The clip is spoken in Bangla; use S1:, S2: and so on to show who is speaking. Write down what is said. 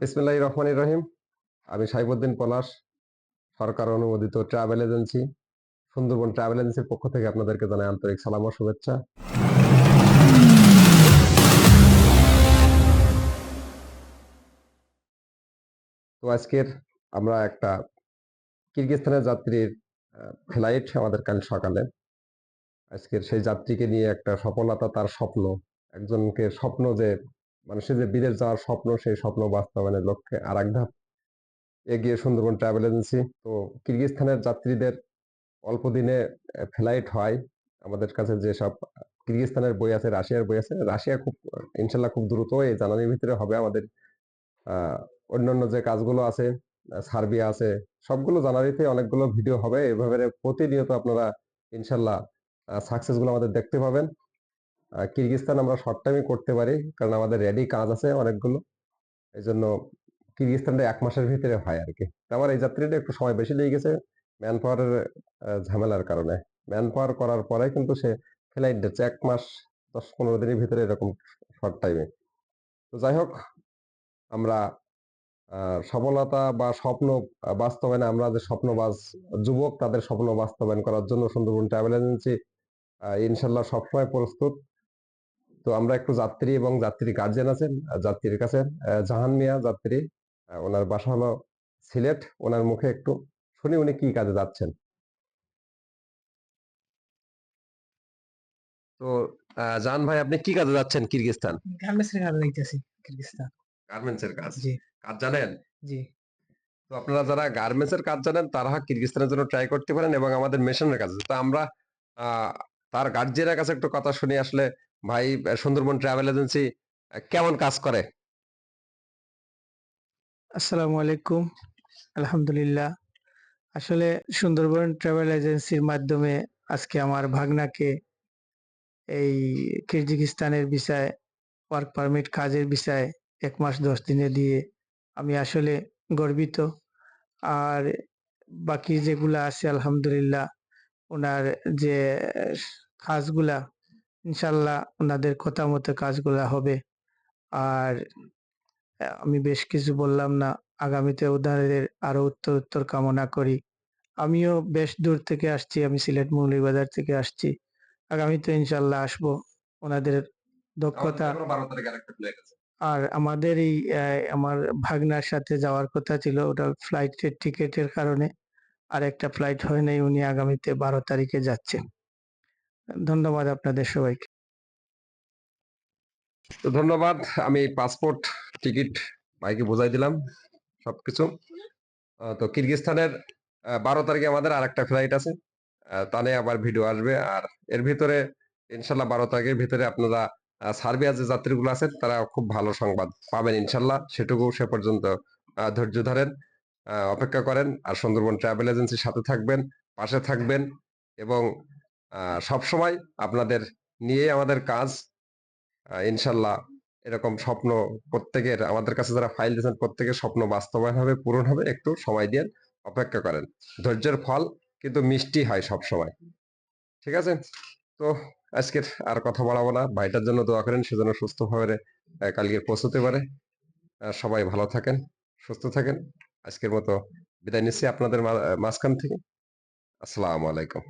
S1: বিসমিল্লাহ রহমান রহিম। আমি সাইবুদ্দিন পলাশ, সরকার অনুমোদিত ট্রাভেল এজেন্সি, সুন্দরবন ট্রাভেল এজেন্সির পক্ষ থেকে আপনাদেরকে জানাই আন্তরিক সালাম ও শুভেচ্ছা। তো আজকের আমরা একটা কিরগিস্তানের যাত্রীর ফ্লাইট আমাদের কাল সকালে। আজকের সেই যাত্রীকে নিয়ে একটা সফলতা তার স্বপ্ন, একজনকে স্বপ্ন যে মানুষের যে বিদেশ যাওয়ার স্বপ্ন, সেই স্বপ্ন বাস্তবায়নের লক্ষ্যে আর এক ধাপ এগিয়ে সুন্দরবন ট্রাভেল এজেন্সি। তো কিরগিস্তানের যাত্রীদের অল্প দিনে ফ্লাইট হয়। আমাদের কাছে যেসব কিরগিস্তানের বই আছে, রাশিয়ার বই আছে। রাশিয়া খুব, ইনশাল্লাহ খুব দ্রুত এই জানানির ভিতরে হবে আমাদের। অন্যান্য যে কাজগুলো আছে সার্বিয়া আছে, সবগুলো জানুয়ারিতে অনেকগুলো ভিডিও হবে। এভাবে প্রতিনিয়ত আপনারা ইনশাল্লাহ সাকসেসগুলো আমাদের দেখতে পাবেন। কিরগিস্তান আমরা শর্ট টাইমে করতে পারি। কারণ আমাদের রেডি কাজ আছে অনেকগুলো। এই জন্য কিরগিস্তানটা এক মাসের ভিতরে হয় আর কি আমার এই যাত্রীটা একটু সময় বেশি লেগে গেছে ম্যান পাওয়ারের ঝামেলার কারণে। ম্যান পাওয়ার করার পরে কিন্তু সে ফ্লাইট দিচ্ছে এক মাস, দশ পনেরো দিনের ভিতরে এরকম শর্ট টাইমে তো যাই হোক, আমরা সফলতা বা স্বপ্ন বাস্তবায়নে আমরা যে স্বপ্নবাজ যুবক, তাদের স্বপ্ন বাস্তবায়ন করার জন্য সুন্দরবন ট্রাভেল এজেন্সি ইনশাল্লাহ সবসময় প্রস্তুত। তো আমরা একটু যাত্রী এবং যাত্রী গার্জেন আছেন যাত্রীর কাছে জাহান মিয়া যাত্রী ওনার বাসা হলো সিলেট ওনার মুখে একটু শুনি উনি কি কাজে যাচ্ছেন। তো জাহান ভাই আপনি কি কাজে যাচ্ছেন কিরগিস্তান
S2: গার্মেন্টসের কাজে যাইতেছি কিরগিস্তান
S1: গার্মেন্টস এর কাজ?
S2: জি।
S1: কাজ জানেন?
S2: জি।
S1: তো আপনারা যারা গার্মেন্টস এর কাজ জানেন তারা কিরগিস্তানের জন্য ট্রাই করতে পারেন এবং আমাদের মেশিনের কাজ। তো আমরা আহ, তার গার্জিয়ানের কাছে একটু কথা শুনি আসলে ভাই সুন্দরবন ট্রাভেল এজেন্সি কেমন কাজ করে?
S2: আসসালামু আলাইকুম। আলহামদুলিল্লাহ। আসলে সুন্দরবন ট্রাভেল এজেন্সির মাধ্যমে আজকে আমার ভাগনাকে এই কিরজিকিস্তানের বিষয়ে ওয়ার্ক পারমিট কাজের বিষয়ে এক মাস দশ দিনে দিয়ে আমি আসলে গর্বিত। আর বাকি যেগুলা আছে, আলহামদুলিল্লাহ, ওনার যে কাজগুলা ইনশাল্লাহ ওনাদের কথা মতো কাজগুলা হবে। আর আমি বেশ কিছু বললাম না আগামীতে ওনাদের আরও উত্তর উত্তর কামনা করি। আমিও বেশ দূর থেকে আসছি আমি সিলেট মৌলভীবাজার থেকে আসছি। আগামীতে ইনশাল্লাহ আসব ওনাদের দক্ষতা
S1: আমাদের এখনও 12 তারিখে আরেকটা flight আছে।
S2: আর আমাদের এই আমার ভাগনার সাথে যাওয়ার কথা ছিল ওটা ফ্লাইটের টিকেটের কারণে আর একটা ফ্লাইট হয় নাই উনি আগামীতে বারো তারিখে যাচ্ছেন। ধন্যবাদ আপনাদের সবাইকে।
S1: তো ধন্যবাদ, আমি পাসপোর্ট, টিকিট ভাইকে বোঝাই দিলাম সবকিছু। তো কিরগিস্তানের বারো তারিখে আমাদের আরেকটা ফ্লাইট আছে। তা নিয়ে আবার ভিডিও আসবে। আর এর ভিতরে, ইনশাল্লাহ বারো তারিখের ভিতরে আপনারা সার্বিয়া যে যাত্রীগুলো আছেন, তারা খুব ভালো সংবাদ পাবেন ইনশাল্লাহ। সেটুকু সে পর্যন্ত ধৈর্য ধরেন অপেক্ষা করেন। আর সুন্দরবন ট্রাভেল এজেন্সির সাথে থাকবেন, পাশে থাকবেন এবং সব সময় আপনাদের নিয়ে আমাদের কাজ। ইনশাল্লাহ এরকম স্বপ্ন প্রত্যেকের, আমাদের কাছে যারা ফাইল দিয়েছেন প্রত্যেকের স্বপ্ন বাস্তবায়ন হবে, পূরণ হবে। একটু সময় দিয়ে অপেক্ষা করেন। ধৈর্যের ফল কিন্তু মিষ্টি হয় সব সময় ঠিক আছে? তো আজকের আর কথা বলাবো না। ভাইটার জন্য দোয়া করেন সেজন্য সুস্থভাবে কালকে পৌঁছতে পারে। সবাই ভালো থাকেন, সুস্থ থাকেন। আজকের মতো বিদায় নিচ্ছি আপনাদের মাঝখান থেকে। আসসালামু আলাইকুম।